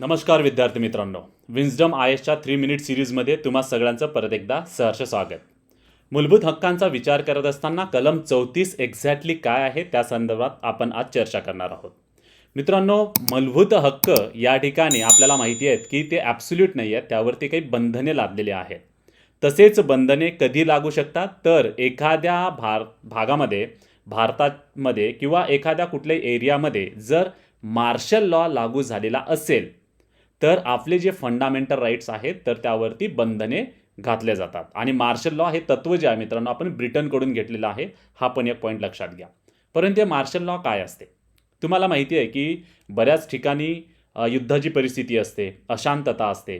नमस्कार विद्यार्थी मित्रांनो. विन्स्डम आय एसच्या थ्री मिनिट सिरीजमध्ये तुम्हा सगळ्यांचं परत एकदा सहर्ष स्वागत. मूलभूत हक्कांचा विचार करत असताना कलम चौतीस एक्झॅक्टली काय आहे त्या संदर्भात आपण आज चर्चा करणार आहोत. मित्रांनो मूलभूत हक्क या ठिकाणी आपल्याला माहिती आहेत की ते ॲब्सोल्यूट नाही आहेत त्यावरती काही बंधने लादलेली आहेत. तसेच बंधने कधी लागू शकतात? तर एखाद्या भार भागामध्ये भारतामध्ये किंवा एखाद्या कुठल्याही एरियामध्ये जर मार्शल लॉ लागू झालेला असेल तर आपले जे फंडामेंटल राईट्स आहेत तर त्यावरती बंधने घातल्या जातात. आणि मार्शल लॉ हे तत्त्व जे आहे मित्रांनो आपण ब्रिटनकडून घेतलेलं आहे हा पण एक पॉईंट लक्षात घ्या. परंतु मार्शल लॉ काय असते? तुम्हाला माहिती आहे की बऱ्याच ठिकाणी युद्धाची परिस्थिती असते अशांतता असते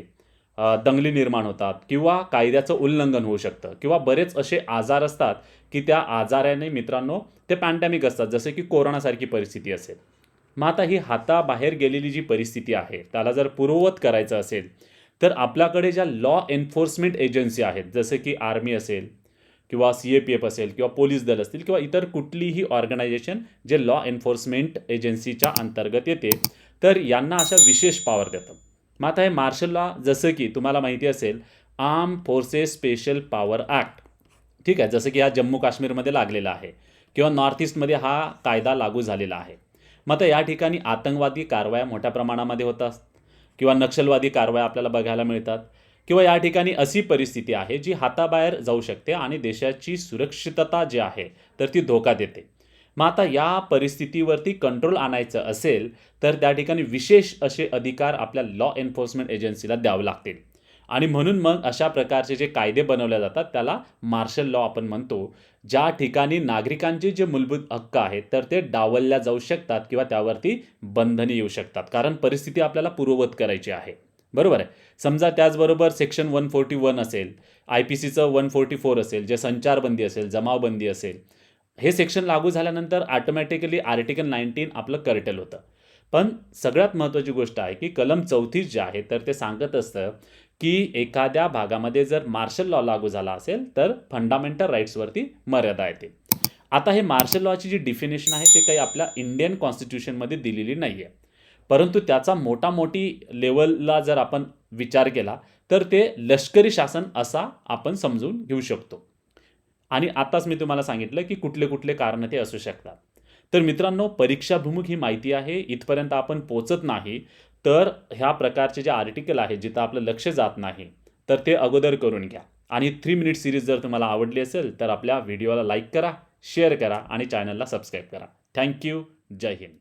दंगली निर्माण होतात किंवा कायद्याचं उल्लंघन होऊ शकतं किंवा बरेच असे आजार असतात की त्या आजाराने मित्रांनो ते पॅन्डेमिक असतात. जसे की कोरोनासारखी परिस्थिती असेल. मग आता ही हाताबाहेर गेलेली जी परिस्थिती आहे त्याला जर पूर्ववत करायचं असेल तर आपल्याकडे ज्या लॉ एन्फोर्समेंट एजन्सी आहेत जसं की आर्मी असेल किंवा सी ए पी एफ असेल किंवा पोलीस दल असतील किंवा इतर कुठलीही ऑर्गनायझेशन जे लॉ एन्फोर्समेंट एजन्सीच्या अंतर्गत येते तर यांना अशा विशेष पॉवर देतं मग आता हे मार्शल लॉ जसं की तुम्हाला माहिती असेल arm forces special power act ठीक आहे जसं की हा जम्मू काश्मीरमध्ये लागलेला आहे किंवा नॉर्थ ईस्टमध्ये हा कायदा लागू झालेला आहे. मग आता या ठिकाणी आतंकवादी कारवाया मोठ्या प्रमाणामध्ये होतात किंवा नक्षलवादी कारवाया आपल्याला बघायला मिळतात किंवा या ठिकाणी अशी परिस्थिती आहे जी हाताबाहेर जाऊ शकते आणि देशाची सुरक्षितता जी आहे तर ती धोका देते. मग आता या परिस्थितीवरती कंट्रोल आणायचं असेल तर त्या ठिकाणी विशेष असे अधिकार आपल्या लॉ एन्फोर्समेंट एजन्सीला द्यावे लागतील. आणि म्हणून मग अशा प्रकारचे जे कायदे बनवले जातात त्याला मार्शल लॉ आपण म्हणतो. ज्या ठिकाणी नागरिकांचे जे मूलभूत हक्क आहेत तर ते डावलल्या जाऊ शकतात किंवा त्यावरती बंधने येऊ शकतात. कारण परिस्थिती आपल्याला पूर्ववत करायची आहे. बरोबर आहे? समजा त्याचबरोबर सेक्शन वन फोर्टी वन असेल आय पी सीचं वन फोर्टी फोर असेल जे संचारबंदी असेल जमावबंदी असेल हे सेक्शन लागू झाल्यानंतर ऑटोमॅटिकली आर्टिकल नाईन्टीन आपलं कर्टेल होतं. पण सगळ्यात महत्त्वाची गोष्ट आहे की कलम चौतीस जे आहे तर ते सांगत असतं की एखाद्या भागामध्ये जर मार्शल लॉ लागू झाला असेल तर फंडामेंटल राईट्सवरती मर्यादा येते आता हे मार्शल लॉची जी डिफिनेशन आहे ते काही आपल्या इंडियन कॉन्स्टिट्यूशनमध्ये दिलेली नाही आहे परंतु त्याचा मोठा मोठी लेवलला जर आपण विचार केला तर ते लष्करी शासन असा आपण समजून घेऊ शकतो. आणि आताच मी तुम्हाला सांगितलं की कुठले कुठले कारण ते असू शकतात. तर मित्रांनो परीक्षाभिमुख ही माहिती आहे इथपर्यंत आपण पोचत नाही. तर ह्या प्रकारचे जे आर्टिकल आहे जिथं आपलं लक्ष जात नाही तर ते अगोदर करून घ्या. आणि थ्री मिनिट सिरीज जर तुम्हाला आवडली असेल तर आपल्या व्हिडिओला लाईक करा शेअर करा आणि चॅनलला सबस्क्राईब करा. थँक्यू जय हिंद.